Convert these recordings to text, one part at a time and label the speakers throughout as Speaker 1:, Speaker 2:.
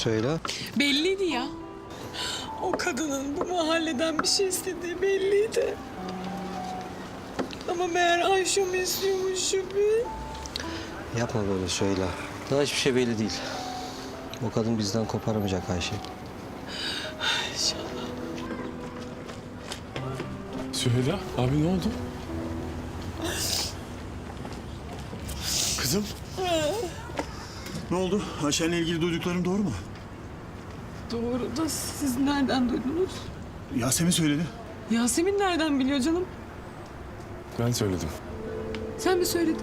Speaker 1: Söyle.
Speaker 2: Belliydi ya. O kadının bu mahalleden bir şey istediği belliydi. Ama meğer Ayşe'mi istiyormuş Şüphi.
Speaker 1: Yapma böyle söyle. Daha hiçbir şey belli değil. O kadın bizden koparamayacak Ayşe.
Speaker 2: İnşallah.
Speaker 3: Süheyla abi ne oldu?
Speaker 4: Kızım. Ne oldu? Ayşen'le ilgili duyduklarım doğru mu?
Speaker 2: Doğru da siz nereden duydunuz?
Speaker 4: Yasemin söyledi.
Speaker 2: Yasemin nereden biliyor canım?
Speaker 3: Ben söyledim.
Speaker 2: Sen mi söyledin?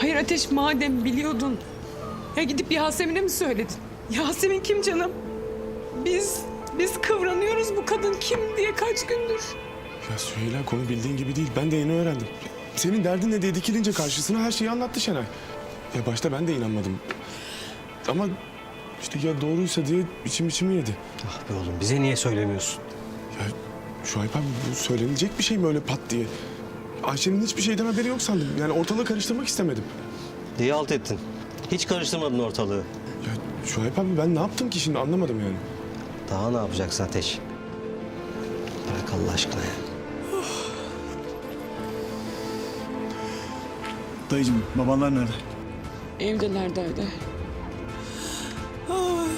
Speaker 2: Hayır Ateş madem biliyordun. Ya gidip Yasemin'e mi söyledin? Yasemin kim canım? Biz, biz kıvranıyoruz bu kadın kim diye kaç gündür.
Speaker 3: Ya Süheyla konu bildiğin gibi değil. Ben de yeni öğrendim. Senin derdin ne diye dikilince karşısına her şeyi anlattı Şenay. Ya başta ben de inanmadım. Ama işte ya doğruysa diye içim içimi yedi.
Speaker 1: Ah be oğlum bize niye söylemiyorsun?
Speaker 3: Ya Şuayb abi bu söylenecek bir şey mi öyle pat diye? Ayşe'nin hiçbir şeyden haberi yok sandım. Yani ortalığı karıştırmak istemedim.
Speaker 1: Diye alt ettin. Hiç karıştırmadın ortalığı.
Speaker 3: Ya Şuayb abi ben ne yaptım ki şimdi anlamadım yani.
Speaker 1: Daha ne yapacaksın Ateş? Bırak Allah aşkına ya.
Speaker 4: Dayıcığım babanlar nerede?
Speaker 2: Evdeler evde. Ay.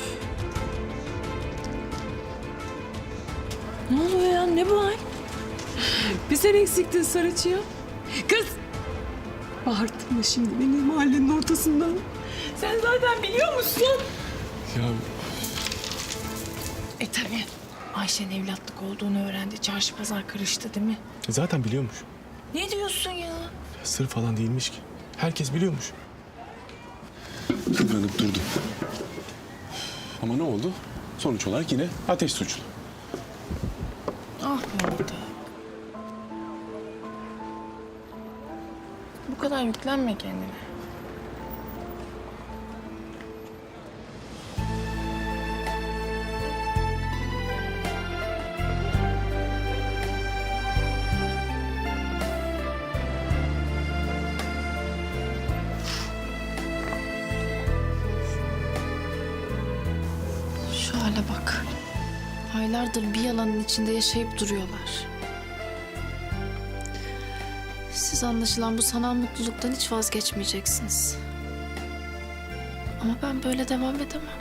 Speaker 2: Ne oluyor ya? Ne bu hal? Bir sen eksiktin Sarıçı ya. Kız! Bağırtma şimdi beni mahallenin ortasından. Sen zaten biliyor musun?
Speaker 3: Ya
Speaker 5: E tabii. Ayşe'nin evlatlık olduğunu öğrendi. Çarşı pazar karıştı değil mi?
Speaker 3: zaten biliyormuş.
Speaker 5: Ne diyorsun ya?
Speaker 3: Ya sır falan değilmiş ki. Herkes biliyormuş. Kıvranıp durdu. Ama ne oldu? Sonuç olarak yine ateş suçlu.
Speaker 5: Ah orada. Bu kadar yüklenme kendine. Hale bak. Aylardır bir yalanın içinde yaşayıp duruyorlar. Siz anlaşılan bu sanal mutluluktan hiç vazgeçmeyeceksiniz. Ama ben böyle devam edemem.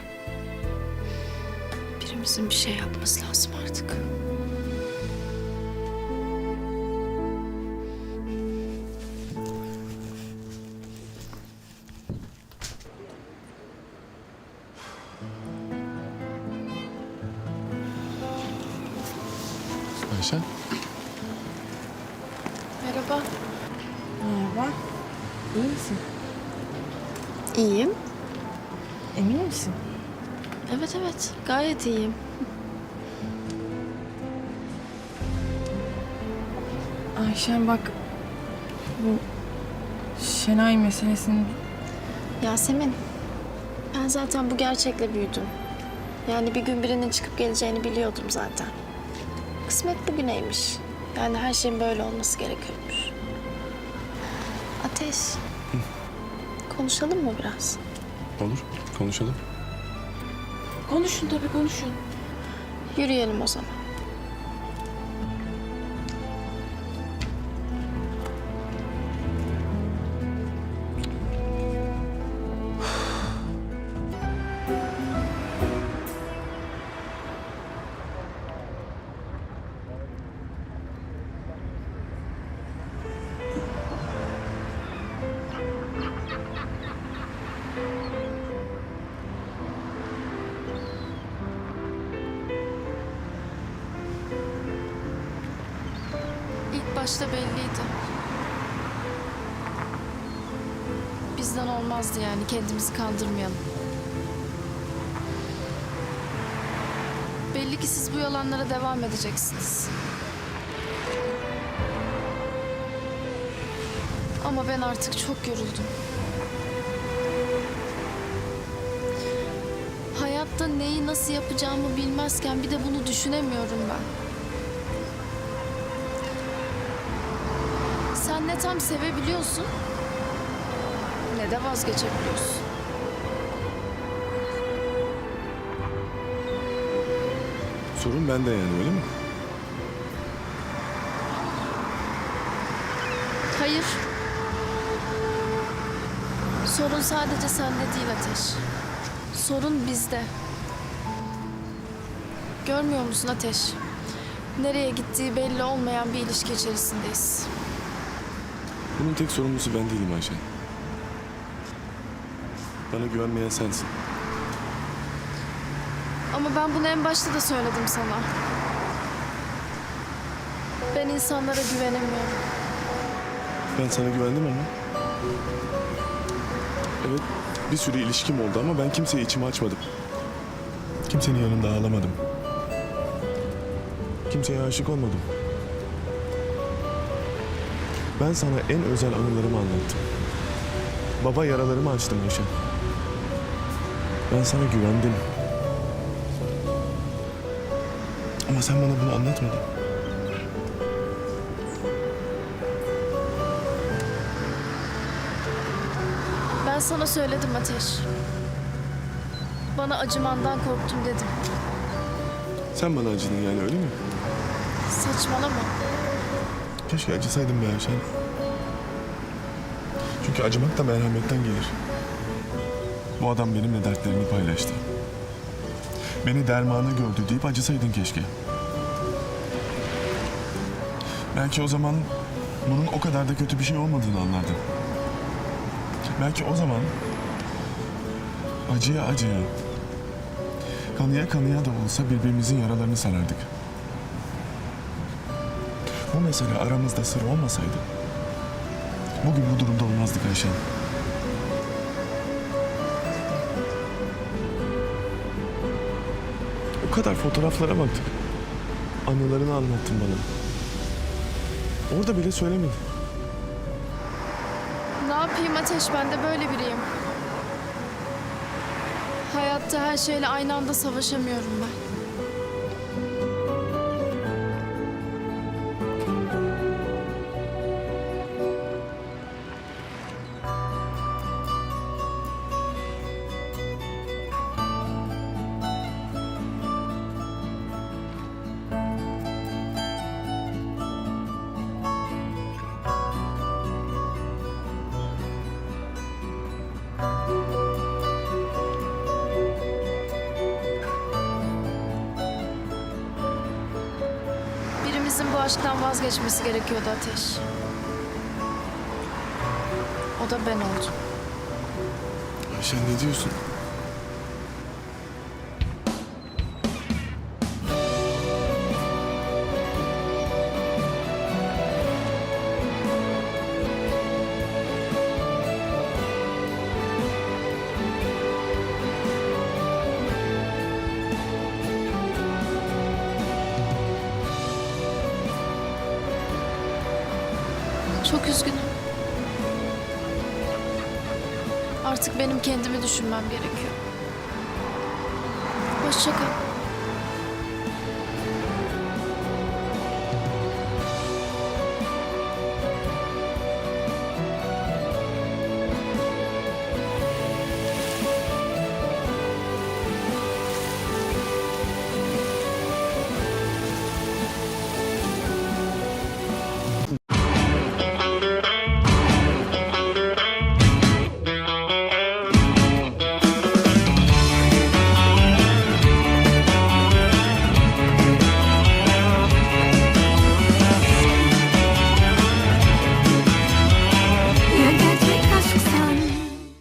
Speaker 5: Birimizin bir şey yapması lazım artık.
Speaker 3: Ayşen.
Speaker 5: Merhaba.
Speaker 6: Merhaba. İyi misin?
Speaker 5: İyiyim.
Speaker 6: Emin misin?
Speaker 5: Evet evet gayet iyiyim.
Speaker 6: Ayşen bak bu Şenay meselesini
Speaker 5: Yasemin, ben zaten bu gerçekle büyüdüm. Yani bir gün birinin çıkıp geleceğini biliyordum zaten. Kısmet bugüneymiş. Yani her şeyin böyle olması gerekiyormuş. Ateş. Konuşalım mı biraz?
Speaker 3: Olur. Konuşalım.
Speaker 6: konuşun tabii konuşun.
Speaker 5: Yürüyelim o zaman. Başta belliydi. Bizden olmazdı yani kendimizi kandırmayalım. Belli ki siz bu yalanlara devam edeceksiniz. Ama ben artık çok yoruldum. Hayatta neyi nasıl yapacağımı bilmezken bir de bunu düşünemiyorum ben. Tam sevebiliyorsun ne de vazgeçebiliyorsun.
Speaker 3: Sorun bende yani öyle mi?
Speaker 5: Hayır. Sorun sadece sende değil Ateş. Sorun bizde. Görmüyor musun Ateş? Nereye gittiği belli olmayan bir ilişki içerisindeyiz.
Speaker 3: Bunun tek sorumlusu ben değilim Ayşen. Bana güvenmeyen sensin.
Speaker 5: Ama ben bunu en başta da söyledim sana. Ben insanlara güvenemiyorum.
Speaker 3: Ben sana güvendim ama. Evet, bir sürü ilişkim oldu ama ben kimseye içimi açmadım. Kimsenin yanında ağlamadım. Kimseye aşık olmadım. Ben sana en özel anılarımı anlattım. Baba yaralarımı açtım Ayşe. Ben sana güvendim. Ama sen bana bunu anlatmadın.
Speaker 5: Ben sana söyledim Ateş. Bana acımandan korktum dedim.
Speaker 3: Sen bana acıdın yani öyle mi?
Speaker 5: Saçmalama.
Speaker 3: Keşke acısaydım be Ayşen. Çünkü acımak da merhametten gelir. Bu adam benimle dertlerini paylaştı. Beni dermanı gördü deyip acısaydın keşke. Belki o zaman bunun o kadar da kötü bir şey olmadığını anlardın. Belki o zaman acıya acıya, kanıya kanıya da olsa birbirimizin yaralarını sarardık. Bu mesele aramızda sır olmasaydı bugün bu durumda olmazdık Ayşen. O kadar fotoğraflara baktık. Anılarını anlattın bana. Orada bile söylemedin.
Speaker 5: Ne yapayım Ateş ben de böyle biriyim. Hayatta her şeyle aynı anda savaşamıyorum ben. Birimizin bu aşktan vazgeçmesi gerekiyordu Ateş. O da ben oldum.
Speaker 3: Ayşen ne diyorsun?
Speaker 5: Çok üzgünüm. Artık benim kendimi düşünmem gerekiyor. Hoşça kal.